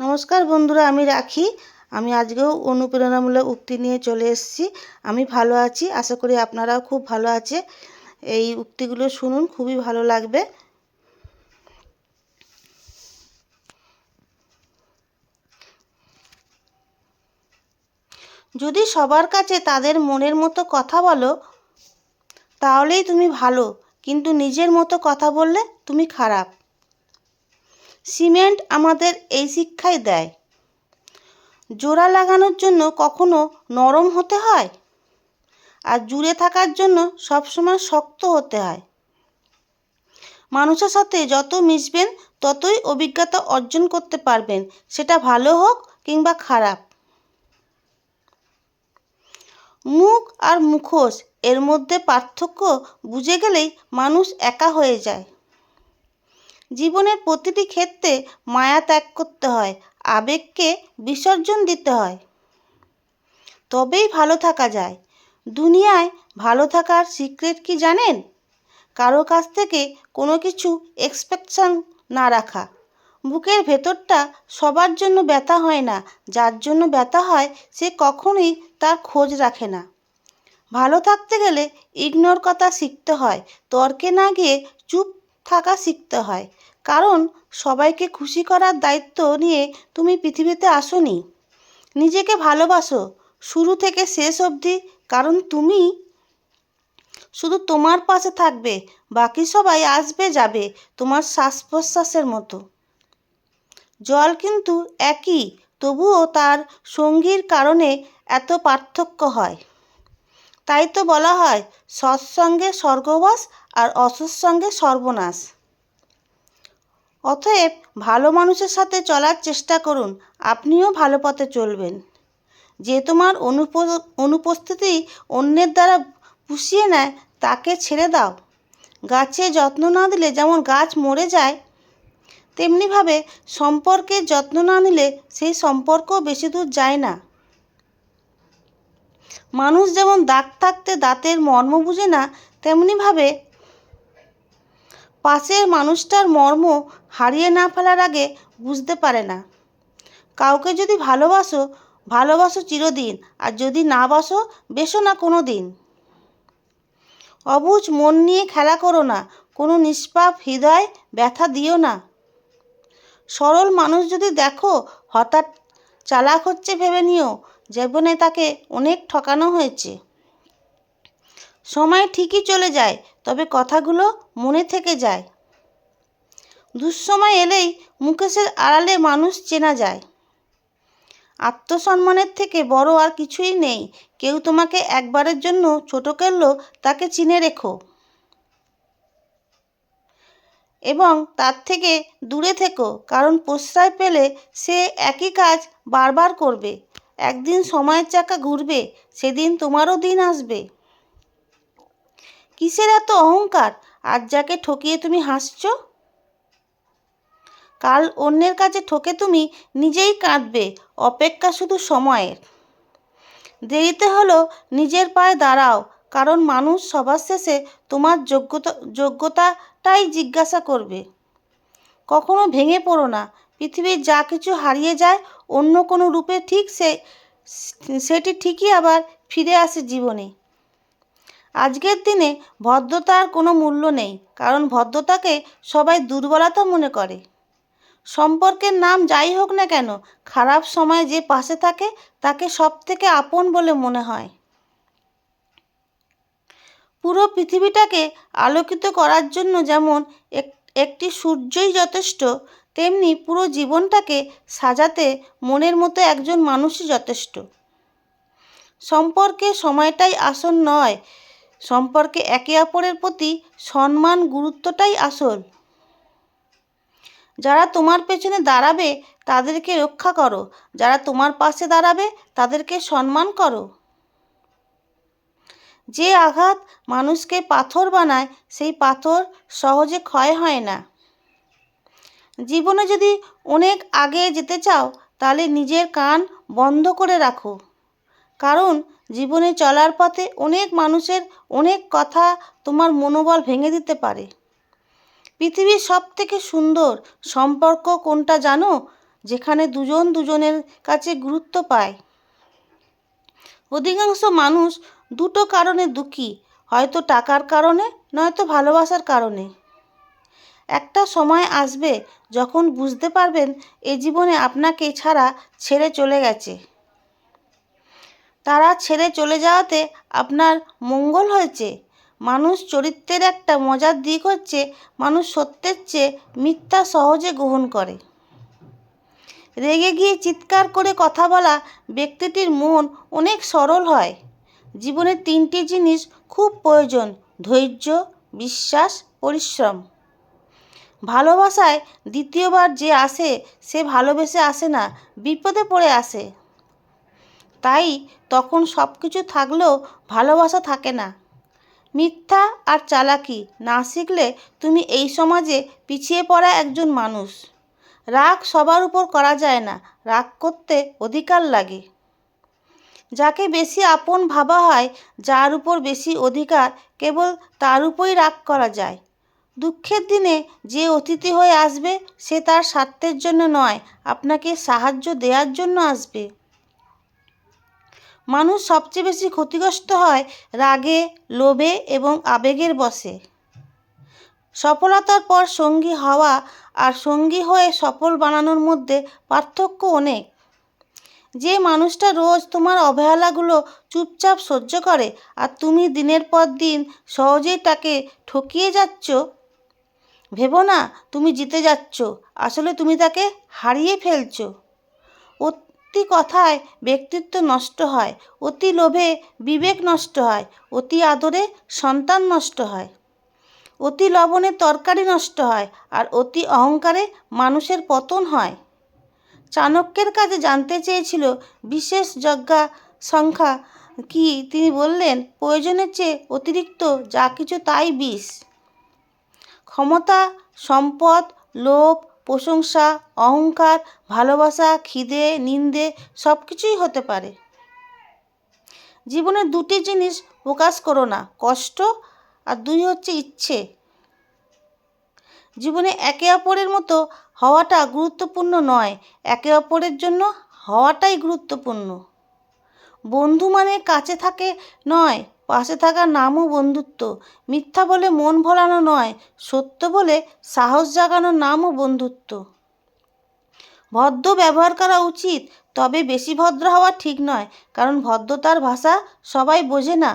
নমস্কার বন্ধুরা, আমি রাখি। আমি আজকেও অনুপ্রেরণামূলক উক্তি নিয়ে চলে এসেছি। আমি ভালো আছি, আশা করি আপনারাও খুব ভালো আছে। এই উক্তিগুলো শুনুন, খুবই ভালো লাগবে। যদি সবার কাছে তাদের মনের মতো কথা বলো, তাহলেই তুমি ভালো, কিন্তু নিজের মতো কথা বললে তুমি খারাপ। সিমেন্ট আমাদের এই শিক্ষাই দেয়। জোড়া লাগানোর জন্য কখনো নরম হতে হয় আর জুড়ে থাকার জন্য সবসময় শক্ত হতে হয়। মানুষের সাথে যত মিশবেন, ততই অভিজ্ঞতা অর্জন করতে পারবেন। সেটা ভালো হোক কিংবা খারাপ। মুখ আর মুখোশ এর মধ্যে পার্থক্য বুঝে গেলেই মানুষ একা হয়ে যায়। জীবনের প্রতিটি ক্ষেত্রে মায়া ত্যাগ করতে হয়, আবেগকে বিসর্জন দিতে হয়। তবেই ভালো থাকা যায়। দুনিয়ায় ভালো থাকার সিক্রেট কি জানেন? কারও কাছ থেকে কোনো কিছু এক্সপেকশন না রাখা। বুকের ভেতরটা সবার জন্য ব্যথা হয় না, যার জন্য ব্যথা হয় সে কখনোই তার খোঁজ রাখে না। ভালো থাকতে গেলে ইগনোর কথা শিখতে হয়, তর্কে না গিয়ে চুপ থাকা শিখতে হয়। কারণ সবাইকে খুশি করার দায়িত্ব নিয়ে তুমি পৃথিবীতে আসোনি। নিজেকে ভালোবাসো। শুরু থেকে শেষ অবধি। কারণ তুমি শুধু তোমার পাশে থাকবে। বাকি সবাই আসবে, যাবে তোমার শ্বাস প্রশ্বাসের মতো। জল কিন্তু একই, তবুও তার সঙ্গীর কারণে এত পার্থক্য হয়। তাই তো বলা হয় সৎসঙ্গে স্বর্গবাস আর অসৎসঙ্গে সর্বনাশ। অতএব ভালো মানুষের সাথে চলার চেষ্টা করুন, আপনিও ভালো পথে চলবেন। যে তোমার অনুপ, অনুপস্থিতি অন্যের দ্বারা পুষিয়ে নেয়, তাকে ছেড়ে দাও। গাছে যত্ন না দিলে যেমন গাছ মরে যায়, তেমনিভাবে সম্পর্কের যত্ন না নিলে সেই সম্পর্ক বেশি দূর যায় না। মানুষ যেমন দাঁত থাকতে দাঁতের মর্ম বুঝে না তেমনিভাবে পাশের মানুষটার মর্ম হারিয়ে না ফেলার আগে বুঝতে পারে না। কাউকে যদি ভালোবাসো ভালোবাসো চিরদিন, আর যদি না বাসো, বেসো না কোনো দিন অবুঝ মন নিয়ে খেলা করো না, কোনো নিষ্পাপ হৃদয় ব্যথা দিও না। সরল মানুষ যদি দেখো, হঠাৎ চালাক হচ্ছে ভেবে নিও জীবনে তাকে অনেক ঠকানো হয়েছে। সময় ঠিকই চলে যায়, তবে কথাগুলো মনে থেকে যায়। দুঃসময় এলেই মুকেশের আড়ালে মানুষ চেনা যায়। আত্মসম্মানের থেকে বড় আর কিছুই নেই। কেউ তোমাকে একবারের জন্য ছোট করলেও তাকে চিনে রেখো। এবং তার থেকে দূরে থেকো, কারণ প্রশ্রয় পেলে সে একই কাজ বারবার করবে। একদিন সময়ের চাকা ঘুরবে, সেদিন তোমারও দিন আসবে। কিসের এত অহংকার? আজ যাকে ঠকিয়ে তুমি হাসছ? কাল অন্যের কাছে ঠকে তুমি নিজেই কাঁদবে, অপেক্ষা শুধু সময়ের। দেরিতে হলো নিজের পায়ে দাঁড়াও, কারণ মানুষ সবার শেষে তোমার যোগ্যতা, যোগ্যতাটাই জিজ্ঞাসা করবে। কখনো ভেঙে পড়ো না পৃথিবীর যা কিছু হারিয়ে যায় অন্য কোনো রূপে ঠিক সে, সেটি ঠিকই আবার ফিরে আসে জীবনে। আজকের দিনে ভদ্রতার কোনো মূল্য নেই, কারণ ভদ্রতাকে সবাই দুর্বলতা মনে করে। সম্পর্কের নাম যাই হোক না কেন, খারাপ সময় যে পাশে থাকে, তাকে সব থেকে আপন বলে মনে হয়। পুরো পৃথিবীটাকে আলোকিত করার জন্য যেমন একটি সূর্যই যথেষ্ট, তেমনি পুরো জীবনটাকে সাজাতে মনের মতো একজন মানুষই যথেষ্ট। সম্পর্কে সময়টাই আসল নয়, সম্পর্কে একে অপরের প্রতি সম্মান, গুরুত্বটাই আসল। যারা তোমার পেছনে দাঁড়াবে, তাদেরকে রক্ষা করো। যারা তোমার পাশে দাঁড়াবে, তাদেরকে সম্মান করো। যে আঘাত মানুষকে পাথর বানায়, সেই পাথর সহজে ক্ষয় হয় না। জীবনে যদি অনেক আগে যেতে চাও, তাহলে নিজের কান বন্ধ করে রাখো। কারণ জীবনে চলার পথে অনেক মানুষের অনেক কথা তোমার মনোবল ভেঙে দিতে পারে। পৃথিবীর সব থেকে সুন্দর সম্পর্ক কোনটা জানো? যেখানে দুজন দুজনের কাছে গুরুত্ব পায়। অধিকাংশ মানুষ দুটো কারণে দুঃখী, হয়তো টাকার কারণে, নয়তো ভালোবাসার কারণে। একটা সময় আসবে যখন বুঝতে পারবেন এ জীবনে আপনাকে ছাড়া ছেড়ে চলে গেছে। তারা ছেড়ে চলে যাওয়াতে আপনার মঙ্গল হয়েছে। মানুষ চরিত্রের একটা মজার দিক হচ্ছে মানুষ সত্যের চেয়ে মিথ্যা সহজে গ্রহণ করে। রেগে গিয়ে চিৎকার করে কথা বলা ব্যক্তিটির মন অনেক সরল হয়। জীবনে তিনটি জিনিস খুব প্রয়োজন, ধৈর্য, বিশ্বাস, পরিশ্রম। ভালোবাসায় দ্বিতীয়বার যে আসে, সে ভালোবেসে আসে না, বিপদে পড়ে আসে। তাই তখন সব কিছু থাকলেও ভালোবাসা থাকে না। মিথ্যা আর চালাকি না শিখলে তুমি এই সমাজে পিছিয়ে পড়া একজন মানুষ। রাগ সবার উপর করা যায় না, রাগ করতে অধিকার লাগে। যাকে বেশি আপন ভাবা হয়, যার উপর বেশি অধিকার, কেবল তার উপরই রাগ করা যায়। দুঃখের দিনে যে অতিথি হয়ে আসবে, সে তার স্বার্থের জন্য নয়, আপনাকে সাহায্য দেওয়ার জন্য আসবে। মানুষ সবচেয়ে বেশি ক্ষতিগ্রস্ত হয় রাগে, লোভে এবং আবেগের বসে সফলতার পর সঙ্গী হওয়া আর সঙ্গী হয়ে সফল বানানোর মধ্যে পার্থক্য অনেক। যে মানুষটা রোজ তোমার অবহেলাগুলো চুপচাপ সহ্য করে আর তুমি দিনের পর দিন সহজেই তাকে ঠকিয়ে যাচ্ছ? ভেবো না, তুমি জিতে যাচ্ছ। আসলে তুমি তাকে হারিয়ে ফেলছো। অতি কথায় ব্যক্তিত্ব নষ্ট হয়, অতি লোভে বিবেক নষ্ট হয়, অতি আদরে সন্তান নষ্ট হয়। অতি লবণে তরকারি নষ্ট হয় আর অতি অহংকারে মানুষের পতন হয়। চাণক্যের কাছে জানতে চেয়েছিল, বিশেষ যজ্ঞা সংখ্যা কি? তিনি বললেন, প্রয়োজনের চেয়ে অতিরিক্ত যা কিছু তাই বিষ। ক্ষমতা, সম্পদ, লোভ, প্রশংসা, অহংকার, ভালোবাসা, খিদে, নিন্দে সব কিছুই হতে পারে। জীবনের দুটি জিনিস প্রকাশ করো না, কষ্ট আর দুই হচ্ছে ইচ্ছে। জীবনে একে অপরের মতো হওয়াটা গুরুত্বপূর্ণ নয়, একে অপরের জন্য হওয়াটাই গুরুত্বপূর্ণ। বন্ধু মানে কাছে থাকে নয়, পাশে থাকার নামও বন্ধুত্ব। মিথ্যা বলে মন ভোলানো নয়, সত্য বলে সাহস জাগানোর নামও বন্ধুত্ব। ভদ্র ব্যবহার করা উচিত, তবে বেশি ভদ্র হওয়া ঠিক নয়, কারণ ভদ্রতার ভাষা সবাই বোঝে না।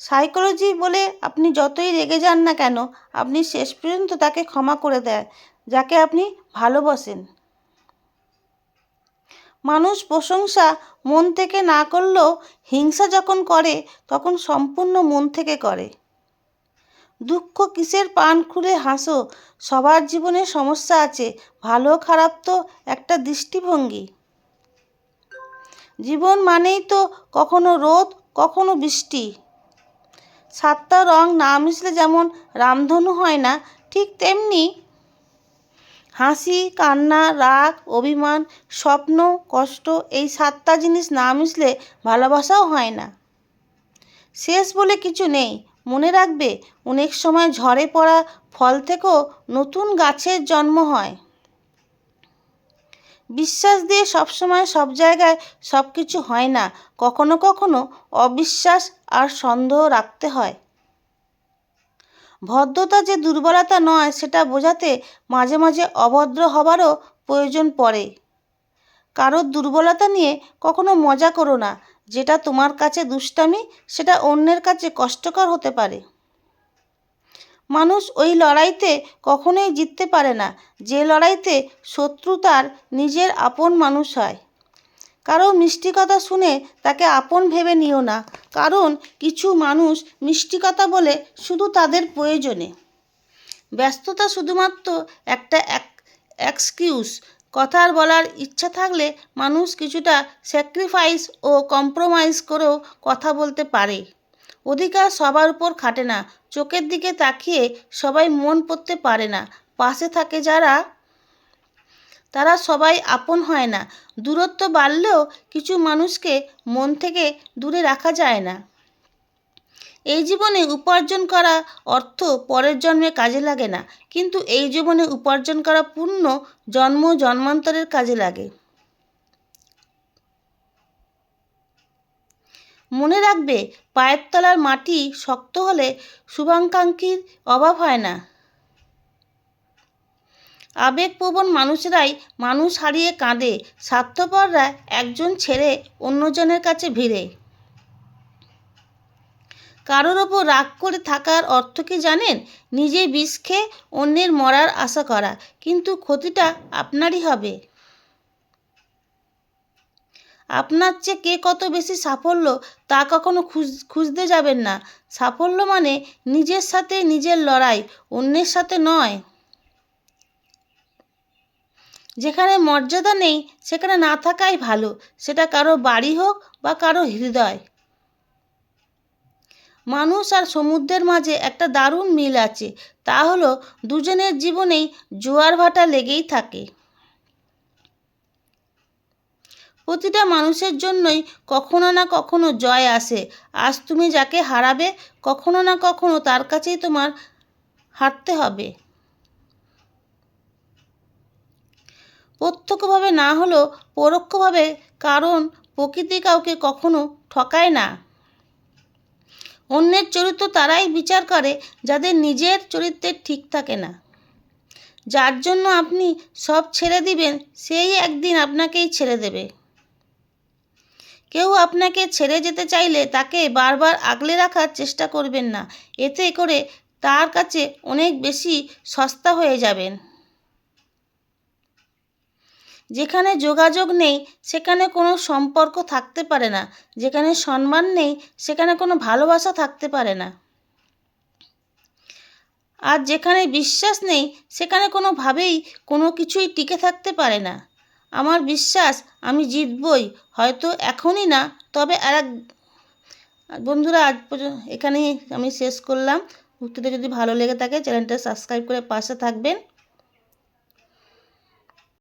সাইকোলজি বলে আপনি যতই রেগে যান না কেন, আপনি শেষ পর্যন্ত তাকে ক্ষমা করে দেয় যাকে আপনি ভালোবাসেন। মানুষ প্রশংসা মন থেকে না করলেও হিংসা যখন করে, তখন সম্পূর্ণ মন থেকে করে। দুঃখ কিসের পান খুলে হাসো, সবার জীবনে সমস্যা আছে, ভালো খারাপ তো একটা দৃষ্টিভঙ্গি। জীবন মানেই তো কখনো রোদ, কখনো বৃষ্টি। সাতটা রং না মিশলে যেমন রামধনু হয় না, ঠিক তেমনি হাসি, কান্না, রাগ, অভিমান, স্বপ্ন, কষ্ট, এই সাতটা জিনিস না মিশলে ভালোবাসাও হয় না। শেষ বলে কিছু নেই। মনে রাখবে, অনেক সময় ঝড়ে পড়া ফল থেকেও নতুন গাছের জন্ম হয়। বিশ্বাস দিয়ে সবসময় সব জায়গায় সব কিছু হয় না। কখনো কখনো অবিশ্বাস আর সন্দেহ রাখতে হয়। ভদ্রতা যে দুর্বলতা নয়, সেটা বোঝাতে মাঝে মাঝে অভদ্র হবারও প্রয়োজন পড়ে। কারোর দুর্বলতা নিয়ে কখনো মজা করো না। যেটা তোমার কাছে দুষ্টামি, সেটা অন্যের কাছে কষ্টকর হতে পারে। মানুষ ওই লড়াইতে কখনোই জিততে পারে না। যে লড়াইতে শত্রু তার নিজের আপন মানুষ হয়। কারও মিষ্টি কথা শুনে তাকে আপন ভেবে নিও না। কারণ কিছু মানুষ মিষ্টি কথা বলে শুধু তাদের প্রয়োজনে। ব্যস্ততা শুধুমাত্র একটা এক্সকিউজ কথার বলার ইচ্ছা থাকলে মানুষ কিছুটা স্যাক্রিফাইস ও কম্প্রোমাইজ করেও কথা বলতে পারে। অধিকার সবার উপর খাটে না। চোখের দিকে তাকিয়ে সবাই মন পড়তে পারে না। পাশে থাকে যারা তারা সবাই আপন হয় না। দূরত্ব বাড়লেও কিছু মানুষকে মন থেকে দূরে রাখা যায় না। এই জীবনে উপার্জন করা অর্থ পরের জন্মে কাজে লাগে না। কিন্তু এই জীবনে উপার্জন করা পুণ্য জন্ম জন্মান্তরের কাজে লাগে। মনে রাখবে, পায়ের তলার মাটি শক্ত হলে শুভাকাঙ্ক্ষীর অভাব হয় না। আবেগপ্রবণ মানুষরাই মানুষ হারিয়ে কাঁদে স্বার্থপররা একজন ছেড়ে অন্যজনের কাছে ভিড়ে। কারোর ওপর রাগ করে থাকার অর্থ কি জানেন? নিজে বিষ খেয়ে অন্যের মরার আশা করা, কিন্তু ক্ষতিটা আপনারই হবে। আপনার চেয়ে কে কত বেশি সাফল্য, তা কখনো খুঁজ, খুঁজতে যাবেন না। সাফল্য মানে নিজের সাথে নিজের লড়াই, অন্যের সাথে নয়। যেখানে মর্যাদা নেই, সেখানে না থাকাই ভালো। সেটা কারও বাড়ি হোক বা কারও হৃদয়। মানুষ আর সমুদ্রের মাঝে একটা দারুণ মিল আছে। তা হলো, দুজনের জীবনেই জোয়ার ভাটা লেগেই থাকে। প্রতিটা মানুষের জন্যই কখনো না কখনো জয় আসে। আজ তুমি যাকে হারাবে, কখনো না কখনো তার কাছেই তোমার হারতে হবে। প্রত্যক্ষভাবে না হলেও পরোক্ষভাবে কারণ প্রকৃতি কাউকে কখনো ঠকায় না। অন্যের চরিত্র তারাই বিচার করে, যাদের নিজের চরিত্রের ঠিক থাকে না। যার জন্য আপনি সব ছেড়ে দিবেন, সেই একদিন আপনাকেই ছেড়ে দেবে। কেউ আপনাকে ছেড়ে যেতে চাইলে তাকে বারবার আগলে রাখার চেষ্টা করবেন না। এতে করে তার কাছে অনেক বেশি সস্তা হয়ে যাবেন। যেখানে যোগাযোগ নেই, সেখানে কোনো সম্পর্ক থাকতে পারে না। যেখানে সম্মান নেই, সেখানে কোনো ভালোবাসা থাকতে পারে না। আর যেখানে বিশ্বাস নেই, সেখানে কোনোভাবেই কোনো কিছুই টিকে থাকতে পারে না। আমার বিশ্বাস, আমি জিতবই, হয়তো এখনই না, তবে আর এক বন্ধুরা, আজ পর্যন্ত এখানেই আমি শেষ করলাম। ভক্তিটা যদি ভালো লেগে থাকে, চ্যানেলটা সাবস্ক্রাইব করে পাশে থাকবেন।